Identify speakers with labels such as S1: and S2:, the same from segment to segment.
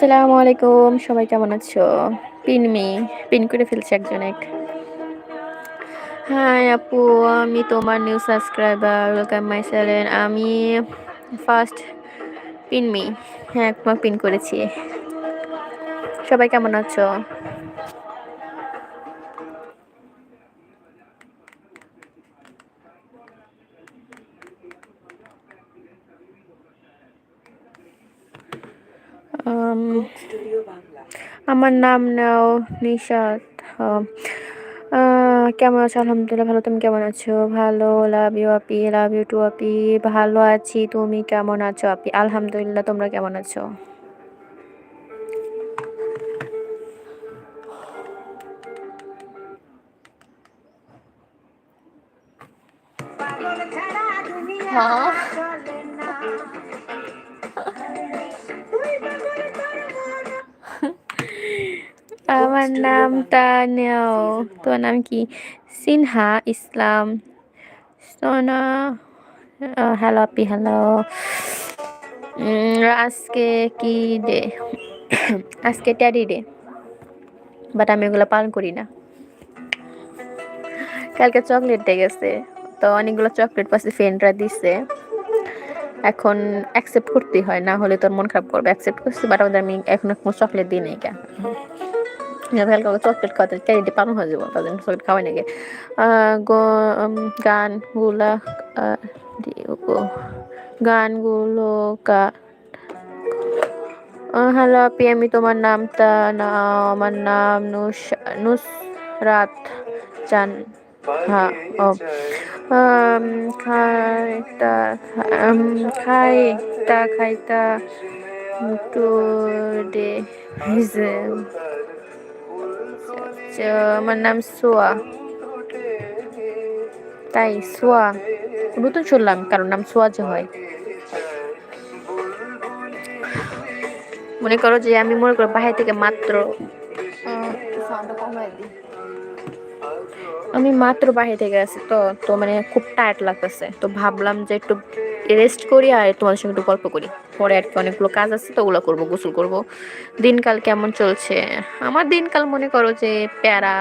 S1: আসসালামু আলাইকুম। সবাই কেমন আছো? পিনমি, পিন করে ফেলছে একজন এক। হ্যাঁ আপু, আমি তোমার new subscriber welcome my channel আমি ফার্স্ট পিনমি হ্যাঁ তোমার পিন করেছি। সবাই কেমন আছো? আমার নাম নাও নিশাত আহ, আহ, কেমন আছো? আলহামদুলিল্লাহ ভালো। তুমি কেমন আছো? ভালো। Love you Api love you two আপি ভালো আছি। তুমি কেমন আছো আপি আলহামদুলিল্লাহ তোমরা কেমন আছো? আমার নামটা নেও তোমার নাম কি? সিনহা ইসলাম। সোনা হ্যালো আপি হ্যালো আজকে কি ডে আজকে ট্যাডি ডে বাট আমি এগুলো পালন করি না। কালকে চকলেট ডে গেছে তো অনেকগুলো চকলেট পাশে ফ্রেন্ডরা দিছে। এখন অ্যাকসেপ্ট করতেই হয় না হলে তোর মন খারাপ করবে। অ্যাকসেপ্ট করছি বাট আমাদের আমি এখন কোনো চকলেট দিই নাই কেন? কালকে চকলেট খাওয়াতে ক্যারিটি পালন হয়ে যাব চকলেট খাওয়াই নাকি গানগুলা গানগুলো কা হ্যালো আপি, আমি তোমার নামটা না, আমার নাম নুস, নুসরাত চান হ্যাঁ ও। খাইতা খাইতা খাইতা টুডে আমার নাম সোয়া। তাই সোয়া। নতুন শুনলাম, কারণ নাম সোয়া যে হয়। মনে করো যে আমি মনে করো বাহির থেকে মাত্র, আমি মাত্র বাহির থেকে আছি, তো তো মানে খুব টায়ার্ড লাগতেছে। তো ভাবলাম যে একটু রেস্ট করি আর তোমাদের সঙ্গে একটু গল্প করি। পরে আর কি অনেকগুলো কাজ আছে, তো ওগুলো করব, গোসল করব। দিনকাল কেমন চলছে? আমার দিনকাল মনে করো যে প্যারা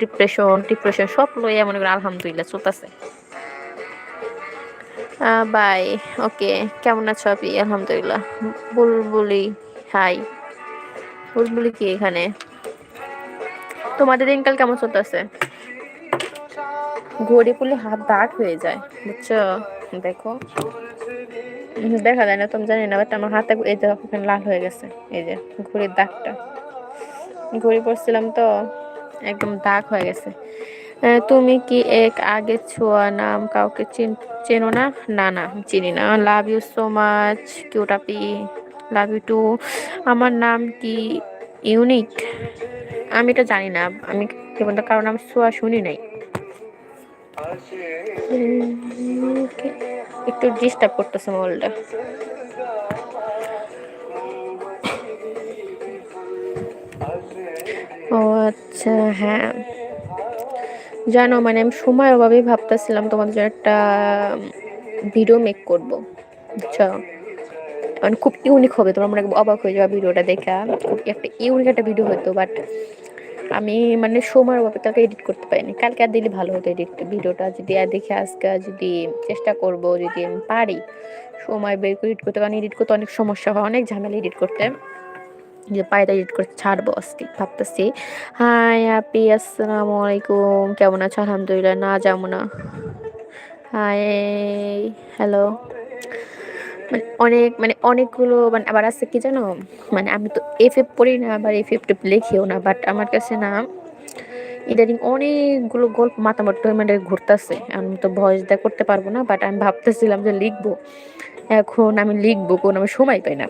S1: ডিপ্রেশন ডিপ্রেশন সব লইয়া মনে করো আলহামদুলিল্লাহ চলতেছে। বাই ওকে কেমন আছো আপনি আলহামদুলিল্লাহ। বুলবুলি হাই বুলবুলি কি এখানে? তোমাদের দিনকাল কেমন চলতেছে? ঘড়ি পড়লে হাত দাগ হয়ে যায়, বুঝছ? দেখো। দেখা যায় না তুমি জানি না বাট আমার হাতে এই যে ওখানে লাল হয়ে গেছে এই যে ঘড়ির দাগটা। ঘড়ি পড়ছিলাম তো একদম দাগ হয়ে গেছে। তুমি কি এক আগে ছোঁয়া নাম কাউকে চেনো না? না না চিনি না। Love you so much cutie pie love you too আমার নাম কি ইউনিক? আমি এটা জানি না আমি কেবল কারণ আমি ছোঁয়া শুনি নাই। একটু ডিস্টার্ব করতেছে মোবাইলটা। ও আচ্ছা হ্যাঁ। জানো মানে আমি সময়ের অভাবেই ভাবতেছিলাম তোমাদের জন্য একটা ভিডিও মেক করব। বুঝছ? মানে খুব ইউনিক হবে, তোমরা মনে অবাক হয়ে যাবে ভিডিওটা দেখা। খুব একটা ইউনিক একটা ভিডিও হতো বাট আমি মানে সময়ের অভাবে তাকে এডিট করতে পারিনি। কালকে আর দিলে ভালো হতো এডিট ভিডিওটা। যদি আর দেখে আজকে যদি চেষ্টা করব, যদি আমি পারি সময় বের করে এডিট করতে। কারণ এডিট করতে অনেক সমস্যা হয়, অনেক ঝামেলা এডিট করতে। যে পায়রা এডিট করে ছাড়বো আজকে, ভাবতেছি। হাই আপি আসসালামু আলাইকুম কেমন আছো? আলহামদুলিল্লাহ, না, যাব না। হাই হ্যালো মানে অনেক মানে অনেকগুলো মানে আবার আছে কি জানো? মানে আমি তো এফ এফ পড়ি না, আবার এফ এফ লিখিও না বাট আমার কাছে না, ইদানিং অনেকগুলো গল্প মাথা মতো মানে ঘুরতেছে। আমি তো ভয়েস দেয়া করতে পারব না বাট আমি ভাবতেছিলাম যে লিখব। এখন আমি লিখব, কোন আমি সময় পাই না।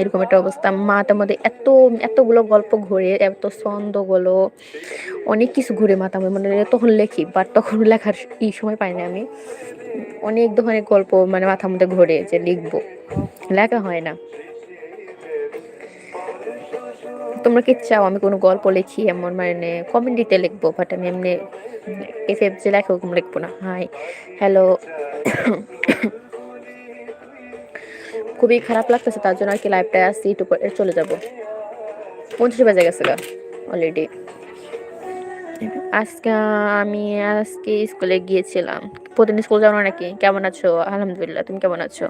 S1: এরকম একটা অবস্থা। মাথার মধ্যে এত, এতগুলো গল্প ঘুরে, এত ছন্দগুলো, অনেক কিছু ঘুরে মাথা মানে তখন লেখি বাট তখন লেখার এই সময় পাই না আমি। অনেক ধরনের গল্প মানে মাথার মধ্যে ঘুরে যে লিখব। লেখা হয় না। তোমরা কি চাও আমি কোনো গল্প লিখি এমন মানে কমেডিতে লিখব বাট আমি এমনি এফ যে লেখা ওরকম লিখব না। হাই হ্যালো খুবই খারাপ লাগতেছে, তার জন্য আর কি লাইভটা আসছি, একটু চলে যাব। পঞ্চাশ বাজে গেছে গা অলরেডি আজকে আমি আজকে স্কুলে গিয়েছিলাম। প্রতিদিন স্কুল না নাকি? কেমন আছো? আলহামদুলিল্লাহ, তুমি কেমন আছো?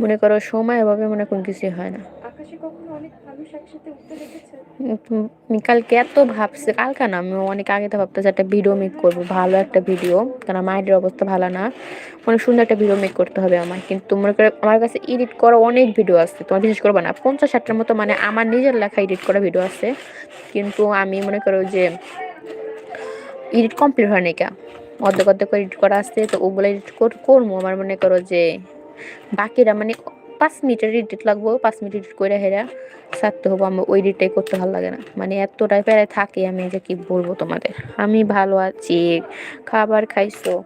S1: মনে করো সময় এভাবে মনে কোন কিছুই হয় না। কালকে এত ভাবছি, কালকে না, আমি অনেক আগে তো ভাবতেছি একটা ভিডিও মেক করব, ভালো একটা ভিডিও কারণ মায়ের অবস্থা ভালো না। অনেক সুন্দর একটা ভিডিও মেক করতে হবে আমার, কিন্তু মনে করে আমার কাছে এডিট করা অনেক ভিডিও আছে, তোমার বিশেষ করব না, পঞ্চাশ ষাটটার মতো মানে আমার নিজের লেখা এডিট করা ভিডিও আছে, কিন্তু আমি মনে করো যে এডিট কমপ্লিট হয় নাই কা। অর্ধেক অর্ধেক এডিট করা আছে, তো ওগুলো এডিট করব, আমার মনে করো যে বাকিরা মানে পাঁচ মিনিটের এডিট লাগবো, পাঁচ মিনিট এডিট করে হেরা ছাড়তে হব। আমার ওই এডিটটাই করতে ভালো লাগে না। মানে এতটাই প্যারায় থাকি আমি যে কি বলব তোমাদের। আমি ভালো আছি। খাবার খাইছো?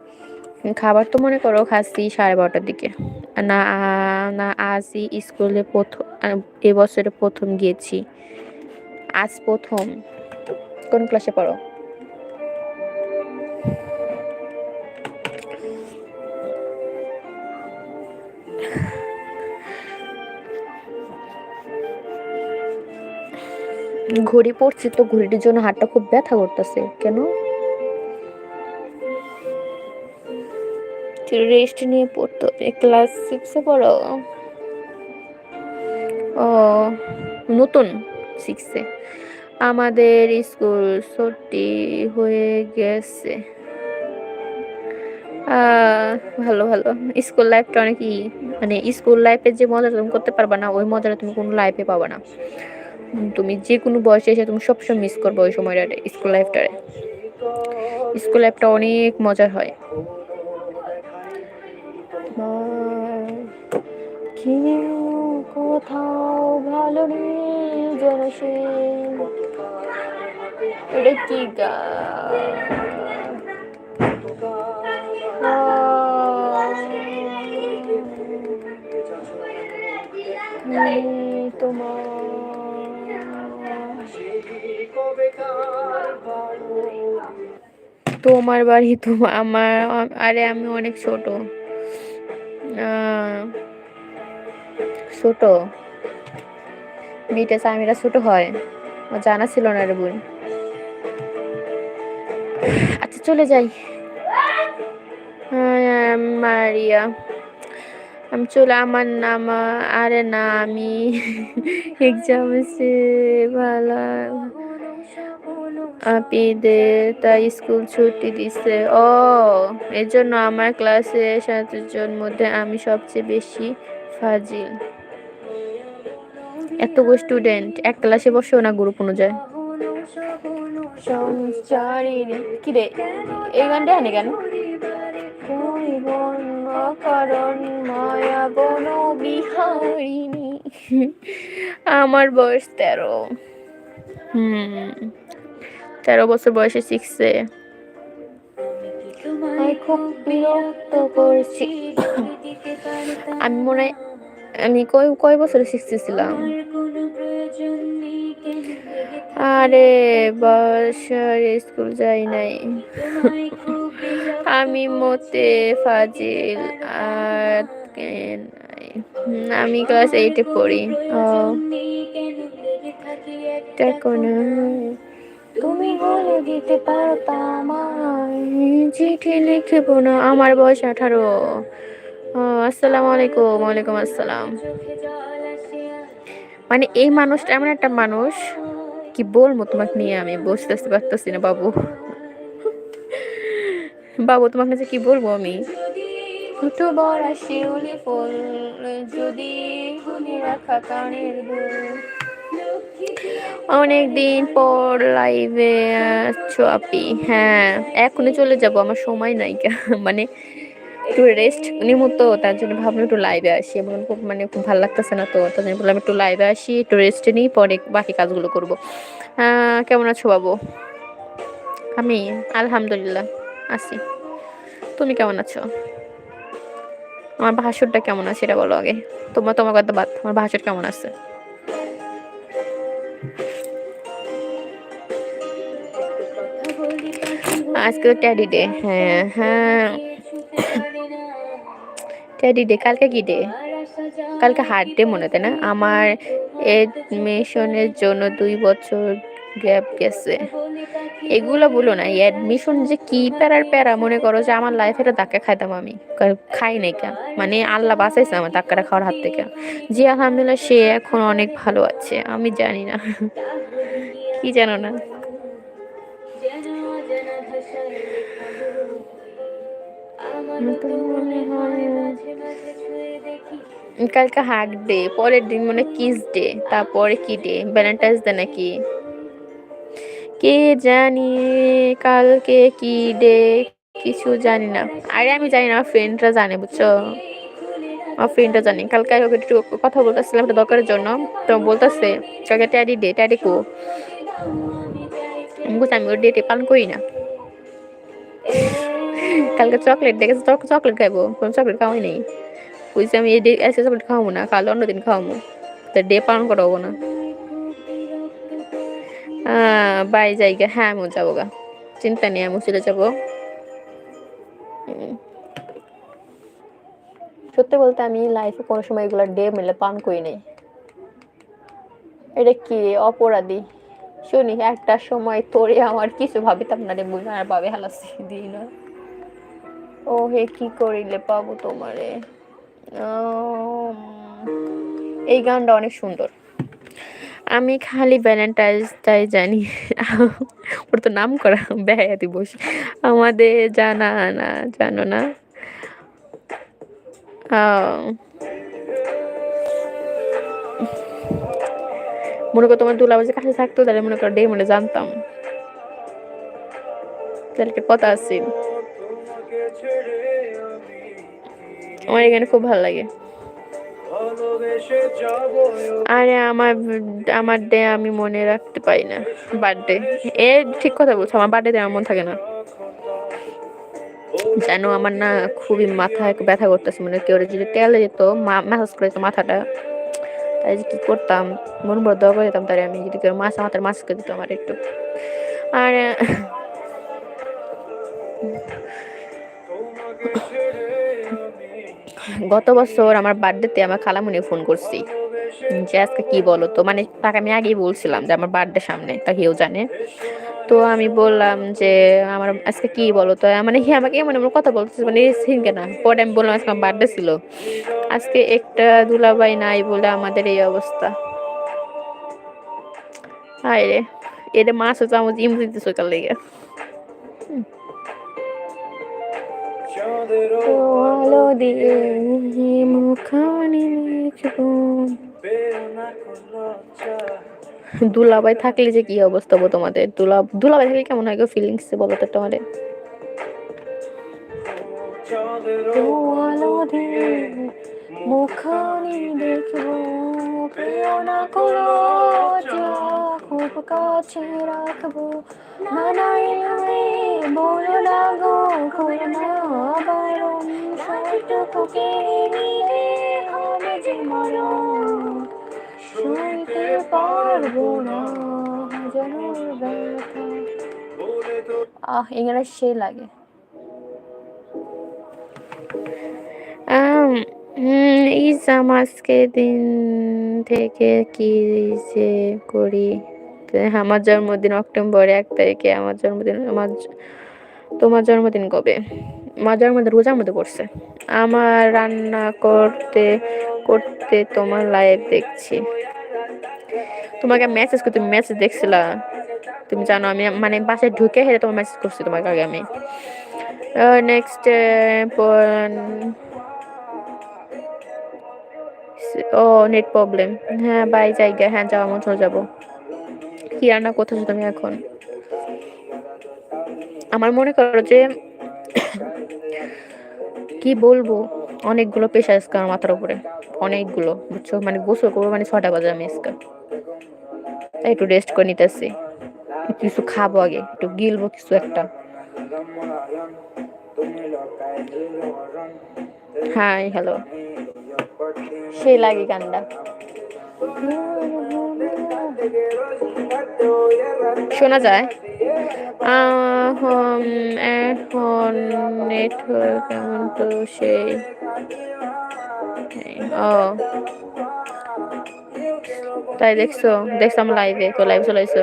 S1: খাবার তো মনে করো খাচ্ছি সাড়ে বারোটার দিকে। না না, আজই স্কুলে প্রথম এবছরে প্রথম গিয়েছি। আজ প্রথম। কোন ক্লাসে পড়ো? ঘড়ি পড়ছি তো ঘড়িটির জন্য হাতটা খুব ব্যথা করতেছে। কেন? রেস্ট নিয়ে পড়তো। ক্লাস সিক্সে পড়ো। ও, নতুন সিক্সে আমাদের স্কুল ছুটি হয়ে গেছে। ভালো ভালো। স্কুল লাইফটা অনেক মানে স্কুল লাইফে যে মজা তুমি করতে পারবা না, ওই মজাটা তুমি কোনো লাইফে পাবা না। তুমি যে কোনো বয়সে এসে তুমি সবসময় মিস করবে ওই সময়টা স্কুল লাইফটারে স্কুল লাইফটা অনেক মজার হয়। কোথাও ভালো নেই যেন সে এটা কি গান তোমার বাড়ি তোমার আমার, আরে আমি অনেক ছোট। ছোট? মেয়েটা স্বামীরা ছোট হয়। আমার জানা ছিল না রে বোন। আচ্ছা চলে যাই। মারিয়া। আমি চলে, আমার নাম, আরে না, আমি এক্সাম ভালো। আপিদের তাই স্কুল ছুটি দিছে। ও এর জন্য আমার ক্লাসে সাতজন মধ্যে আমি সবচেয়ে বেশি ফাজিল। এতগুলো স্টুডেন্ট এক ক্লাসে বসেও না গ্রুপ অনুযায়ী? কি রে এই গানটা আনে কেন? আমার বয়স তেরো। হুম। তেরো বছর বয়সে শিখছে আমি খুব বিরক্ত করছি। আমি মনে হয় আমি কয় কয় বছরে শিখতেছিলাম আরে বাসার স্কুল যাই নাই। আমি মতে ফাজিল আর আমি ক্লাস এইটে পড়ি। ও। দেখো না তুমি বলে দিতে আমায়। চিঠি লিখব না আমার বয়স আঠারো। আসসালামু আলাইকুম ওয়ালাইকুম আসসালাম। মানে এই মানুষটা এমন একটা মানুষ কি বলব তোমাকে নিয়ে আমি বুঝতেতে পারতেছি না বাবু। বাবু তোমাকে কাছে কি বলব আমি? ছোট বড় শিউলি ফুল যদি রাখা কানের দুল। অনেক দিন পর লাইভে আছো আপি। হ্যাঁ এখনই চলে যাব, আমার সময় নাই। মানে একটু রেস্ট নিব তো, তার জন্য ভাবলাম একটু লাইভে আসি। আমার খুব মানে খুব ভালো লাগতেছে না তো, তার জন্য বললাম একটু লাইভে আসি, একটু রেস্ট নিই, পরে বাকি কাজগুলো করব। কেমন আছো বাবু? আমি আলহামদুলিল্লাহ আছি। তুমি কেমন আছো? আমার ভাসুরটা কেমন আছে, এটা বলো আগে। তোমার তোমার কথা বাদ আমার ভাসুর কেমন আছে? আজকে তো ট্যাডি ডে হ্যাঁ হ্যাঁ। ট্যাডি ডে কালকে কি ডে কালকে হার্ট ডে মনে তাই না? আমার এডমিশনের জন্য দুই বছর গ্যাপ গেছে। এগুলো বলো না অ্যাডমিশন যে কি প্যারার প্যারা, মনে করো যে আমার লাইফে এটা ধাক্কা খাইতাম আমি। খাই নাই কেন মানে আল্লাহ বাঁচাইছে আমার ধাক্কাটা খাওয়ার হাত থেকে। জি, আলহামদুলিল্লাহ, সে এখন অনেক ভালো আছে, আমি জানি না। কি জানো না। কালকে হাক ডে, পরের দিন মনে কিস ডে, তারপরে কি ডে? ভ্যালেন্টাইন্স ডে নাকি? কে জানি কালকে কি ডে? কিছু জানি না। আরে আমি জানি না, আমার ফ্রেন্ডরা জানে, বুঝছ? আমার ফ্রেন্ডরা জানি। কালকে একটু কথা বলতেছিলাম একটা দরকারের জন্য। তো বলতেছে, কালকে ট্যাডি ডে, ট্যাডি কো? বলছি, আমি ওর ডেটে পালন করি না। কালকে চকলেট দেখেছে চকলেট খাইবো। কোনো চকলেট খাওয়াই নেই। বুঝছি আমি এই ডে আজকে চকলেট খাওয়াবো না, কাল অন্য দিন খাওয়াবো। তো ডে পালন করাবো না। বাই জায়গা হ্যাঁ আমিও যাব গা। চিন্তা নেই, আমিও চলে যাব। সত্যি বলতে আমি লাইফে কোনো সময় এগুলো ডে মিলে পান করি নাই। এটা কি অপরাধী? শুনি, একটা সময় তোরে আমার কিছু ভাবিতাম না রে বুঝা আর ভাবে হালাসি দিই না। ও হে কি করিলে পাবো তোমারে? এই গানটা অনেক সুন্দর। আমি খালি ভ্যালেন্টাইন্স ডে জানি। ওর তো নাম করা বেহায়াতি বস। আমাদের জানা না, জানো না। মনে করো তোমার দুলাবার যে কাছে থাকতো, তাহলে মনে করো ডে মনে জানতাম। তাহলে একটা কথা আছে। আমার এখানে খুব ভালো লাগে। আরে আমার আমার ডে আমি মনে রাখতে পারি না। বার্থডে এ ঠিক কথা বলছো, আমার বার্থডে আমার মন থাকে না। জানো আমার না খুবই মাথায় ব্যথা করতেছে মানে কেউ যদি তেলে যেত ম্যাসাজ করে যেত মাথাটা। তাই যে কি করতাম, মন বড় দোয়া করে যেতাম তাই আমি যদি কেউ মাছ মাথার মাছ করে দিত আমার একটু। আর গত বছর আমার বার্থডেতে আমার খালামুনি ফোন করছি। যে আজকে কি বলো তো? মানে তাকে আমি আগেই বলছিলাম যে আমার বার্থডে সামনে, তা কেউ জানে? তো আমি বললাম যে আমার আজকে কি বলো তো? মানে হে আমাকে মানে আমার কথা বলতেছে মানে সিনকে না পরে আমি বললাম, আজকে আমার বার্থডে ছিল। আজকে একটা দুলাভাই নাই বলে আমাদের এই অবস্থা। হায় রে এটা মাছ হচ্ছে আমার ইমু দিতেছে কাল লেগে আলো দিয়ে মুখানি দুলাভাই থাকলে যে কি অবস্থা হব তোমাদের? দুলা দুলাভাই থাকলে কেমন হয় গো ফিলিংস বলো তো তোমাদের? মুখানি দেখব প্রিয় না করো খুব কাছে রাখব। আমি বলো না গো সবটুকুকে নিয়ে হবে যে মরণ। শুনতে পারব না ব্যথা। আহ এখানে সে লাগে। আম, হুম, ইজাম দিন থেকে কি যে করি? আমার জন্মদিন অক্টোবর এক তারিখে আমার জন্মদিন আমার তোমার জন্মদিন কবে? আমার মধ্যে, রোজার মধ্যে পড়ছে। আমার রান্না করতে করতে তোমার লাইভ দেখছি। তোমাকে মেসেজ করতে মেসেজ দেখছিলা? তুমি জানো, আমি মানে বাসায় ঢুকে হেরে তোমার মেসেজ করছি তোমাকে আগে আমি। নেক্সট ও নেট প্রবলেম হ্যাঁ বাই জায়গা। হ্যাঁ যাওয়া মতো চলে যাব। কি রান্না করতেছো তুমি এখন? আমার মনে করো যে কি বলব? অনেকগুলো পেশা আজকে আমার মাথার উপরে। অনেকগুলো, বুঝছ? মানে গোসল করব মানে ছটা বাজে আমি আজকে। তাই একটু রেস্ট করে নিতেছি। কিছু খাব আগে, একটু গিলবো কিছু একটা। হাই হ্যালো সেই লাগে গানটা। শোনা যায়? এখন নেটওয়ার্ক কেমন তো সেই ও তাই দেখছ দেখছ লাইভে তো লাইভ চলাইছো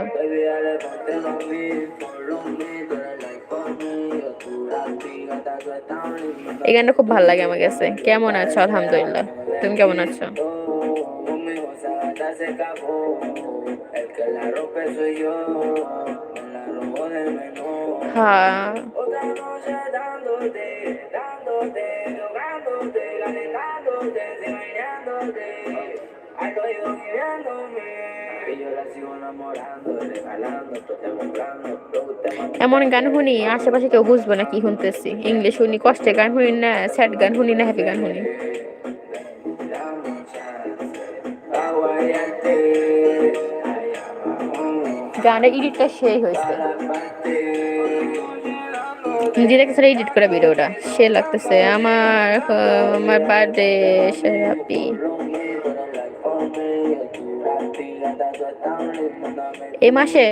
S1: এই গানটা খুব ভালো লাগে আমার কাছে কেমন আছো আলহামদুলিল্লাহ তুমি কেমন আছো হ্যাঁ এমন গান শুনি আশেপাশে কেউ বুঝবে না কি শুনতেছি। ইংলিশ শুনি কষ্টের গান শুনি না স্যাড গান শুনি না হ্যাপি গান শুনি। গানের ইডিটটা সেই হয়েছে। নিজে দেখতেছে এডিট করে ভিডিওটা সে লাগতেছে আমার আমার বার্থডে সে হ্যাপি এই মাসে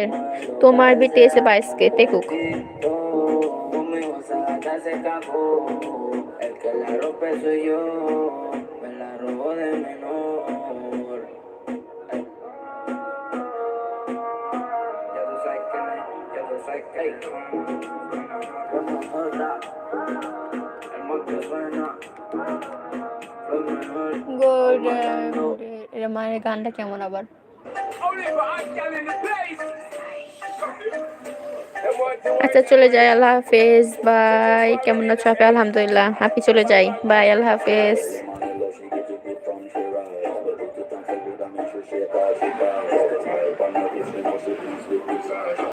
S1: তোমার বিটিএস বাইশকে তেকুক গুড এটা মায়ের গানটা কেমন আবার? আচ্ছা চলে যাই, আল্লাহ হাফেজ। বাই। কেমন আছো আপনি? আলহামদুলিল্লাহ। আপনি চলে যাই। বাই, আল্লাহ হাফেজ।